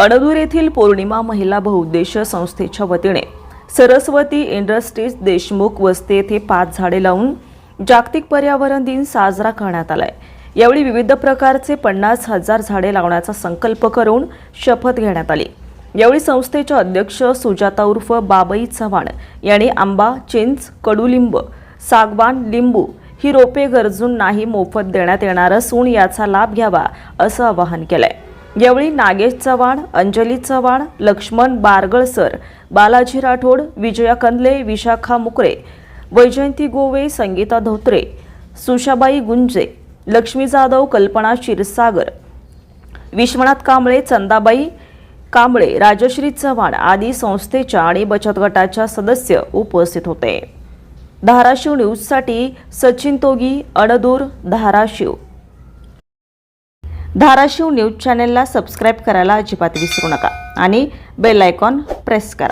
अणदूर येथील पौर्णिमा महिला बहुउद्देशीय संस्थेच्या वतीने सरस्वती इंडस्ट्रीज देशमुख वस्ती येथे पाच झाडे लावून जागतिक पर्यावरण दिन साजरा करण्यात आलाय. यावेळी विविध प्रकारचे पन्नास हजार झाडे लावण्याचा संकल्प करून शपथ घेण्यात आली. यावेळी संस्थेच्या अध्यक्ष सुजाता उर्फ बाबई चव्हाण यांनी आंबा चिंच कडुलिंब सागवान लिंबू ही रोपे गरजूंनाही मोफत देण्यात येणार असून याचा लाभ घ्यावा असं आवाहन केलंय. यावेळी नागेश चव्हाण अंजली चव्हाण लक्ष्मण बारगळसर बालाजी राठोड विजया कंदले विशाखा मुकरे वैजयंती गोवे संगीता धोत्रे सुशाबाई गुंजे लक्ष्मी जाधव कल्पना क्षीरसागर विश्वनाथ कांबळे चंदाबाई कांबळे राजश्री चव्हाण आदी संस्थेच्या आणि बचत गटाच्या सदस्य उपस्थित होते. धाराशिव न्यूजसाठी सचिन तोगी अणदूर धाराशिव. धाराशिव न्यूज चॅनेलला सबस्क्राईब करायला अजिबात विसरू नका आणि बेल आयकॉन प्रेस करा.